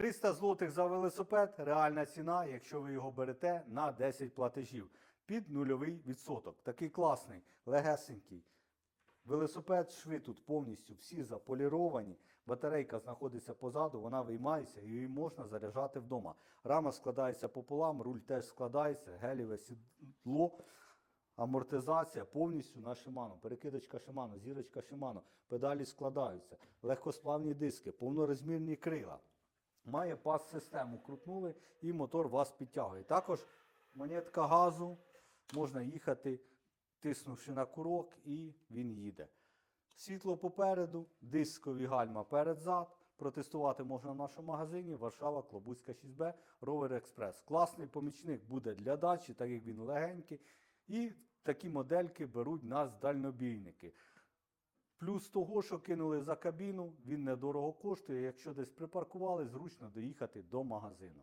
300 злотих за велосипед реальна ціна, якщо ви його берете на 10 платежів під нульовий відсоток. Такий класний, легесенький. Велосипед, шви тут повністю всі заполіровані. Батарейка знаходиться позаду, вона виймається і її можна заряджати вдома. Рама складається пополам, руль теж складається, геліве сідло, амортизація повністю на Shimano. Перекидочка Shimano, зірочка Shimano, педалі складаються, легкосплавні диски, повнорозмірні крила. Має пас-систему, крутнули і мотор вас підтягує. Також монетка газу, можна їхати, тиснувши на курок, і він їде. Світло попереду, дискові гальма перед-зад. Протестувати можна в нашому магазині Варшава, Клобуцька 6Б, Rover Express. Класний помічник буде для дачі, так як він легенький. І такі модельки беруть нас дальнобійники. Плюс того, що кинули за кабіну, він недорого коштує. Якщо десь припаркували, зручно доїхати до магазину.